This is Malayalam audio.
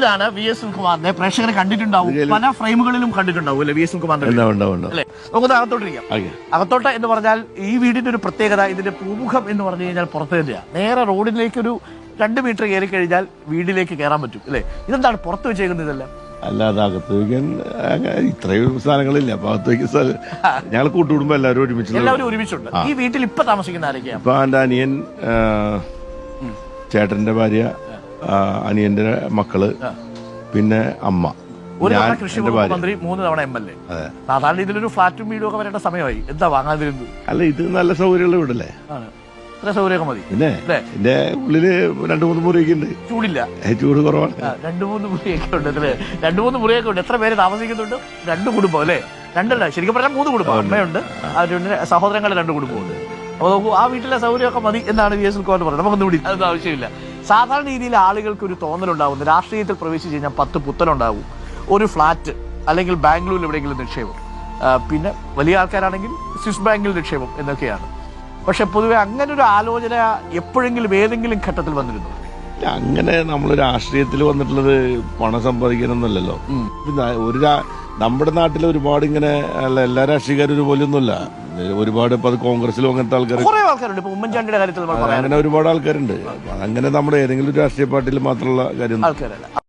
മുന്നിലാണ് വി എസ് സുൽകുമാറിന്റെ പ്രേക്ഷകരെ കണ്ടിട്ടുണ്ടാവും. പല ഫ്രെയിമുകളിലും കണ്ടിട്ടുണ്ടാവും അല്ലെ? വി എസ് അല്ലെ? നമുക്ക് അകത്തോട്ടിരിക്കാം അകത്തോട്ട അകത്തോട്ട് എന്ന് പറഞ്ഞാൽ ഈ വീടിന്റെ ഒരു പ്രത്യേകത ഇതിന്റെ പൂമുഖം എന്ന് പറഞ്ഞു കഴിഞ്ഞാൽ പുറത്ത് തന്നെയാണ് നേരെ റോഡിലേക്ക് ഒരു രണ്ട് മീറ്റർ കയറി കഴിഞ്ഞാൽ വീടിലേക്ക് കയറാൻ പറ്റും അല്ലെ? ഇതെന്താണ് പുറത്ത് വെച്ചേക്കുന്നത് ഇതെല്ലാം? അല്ലാതെ അകത്ത് വയ്ക്കാൻ അങ്ങനെ ഇത്രയും സാധനങ്ങളില്ല. അപ്പൊ അകത്ത് വയ്ക്കാൻ സ്ഥലം ഞങ്ങൾ കൂട്ടുകുടുംബം എല്ലാവരും ഒരുമിച്ച് ഒരുമിച്ചുണ്ട്. ഈ വീട്ടിൽ ഇപ്പൊ താമസിക്കുന്ന ആരൊക്കെയാണ് ഇപ്പൊ എന്റെ അനിയൻ ചേട്ടന്റെ ഭാര്യ അനിയന്റെ മക്കൾ പിന്നെ അമ്മ. ഒരു ഞാൻ തവണ കൃഷി വകുപ്പ് മന്ത്രി മൂന്ന് തവണ എം എൽ എ. അതെ. സാധാരണ ഇതിലൊരു ഫ്ലാറ്റും വീടും ഒക്കെ വരേണ്ട സമയമായി. എന്താ വാങ്ങാതിരുന്നത്? അല്ല ഇത് നല്ല സൗകര്യമുള്ള വീടല്ലേ? ആണ്. ഇത്ര സൗകര്യമൊക്കെ മതി. പിന്നെ? എന്റെ ഉള്ളിൽ രണ്ടു മൂന്ന് മുറിയൊക്കെ ഉണ്ട്. ചൂടില്ല. ചൂട് കുറവാണ്. രണ്ടു മൂന്ന് മുറിയൊക്കെ ഉണ്ട് അല്ലേ? രണ്ട് മൂന്ന് മുറിയൊക്കെ ഉണ്ട്. എത്ര പേര് താമസിക്കുന്നുണ്ട്? രണ്ട് കുടുംബം അല്ലേ? രണ്ടല്ല ശരിക്കും പറഞ്ഞാൽ മൂന്ന് കുടുംബം. അമ്മയുണ്ട് അവരുടെ സഹോദരങ്ങളുടെ രണ്ട് കുടുംബമുണ്ട് അപ്പൊ നോക്കൂ ആ വീട്ടിലെ സൗകര്യമൊക്കെ മതി എന്നാണ് വി എസ് സുൽക്കോട്ട് പറയുന്നത് നമുക്കൊന്നും കൂടി അതൊന്നും ആവശ്യമില്ല. സാധാരണ രീതിയിൽ ആളുകൾക്ക് ഒരു തോന്നലുണ്ടാവുന്നു. രാഷ്ട്രീയത്തിൽ പ്രവേശിച്ച് കഴിഞ്ഞാൽ പത്ത് പുത്തനുണ്ടാവും. ഒരു ഫ്ലാറ്റ് അല്ലെങ്കിൽ ബാംഗ്ലൂരിൽ എവിടെയെങ്കിലും നിക്ഷേപം. പിന്നെ വലിയ ആൾക്കാരാണെങ്കിൽ സ്വിസ് ബാങ്കിൽ നിക്ഷേപം എന്നൊക്കെയാണ്. പക്ഷെ പൊതുവെ അങ്ങനെ ഒരു ആലോചന എപ്പോഴെങ്കിലും ഏതെങ്കിലും ഘട്ടത്തിൽ വന്നിരുന്നു? അങ്ങനെ നമ്മൾ രാഷ്ട്രീയത്തിൽ വന്നിട്ടുള്ളത് പണം സമ്പാദിക്കാനൊന്നുമല്ലല്ലോ. പിന്നെ ഒരു നമ്മുടെ നാട്ടിൽ ഒരുപാട് ഇങ്ങനെ അല്ല എല്ലാ രാഷ്ട്രീയക്കാരും ഒരുപോലെ ഒന്നുമല്ല ഒരുപാട് ഇപ്പൊ അത് കോൺഗ്രസിലും അങ്ങനത്തെ ആൾക്കാർ ആൾക്കാരുണ്ട്. ഉമ്മൻചാണ്ടിയുടെ കാര്യത്തിൽ നമ്മൾ അങ്ങനെ ഒരുപാട് ആൾക്കാരുണ്ട്. അങ്ങനെ നമ്മുടെ ഏതെങ്കിലും ഒരു രാഷ്ട്രീയ പാർട്ടിയിൽ മാത്രമുള്ള കാര്യം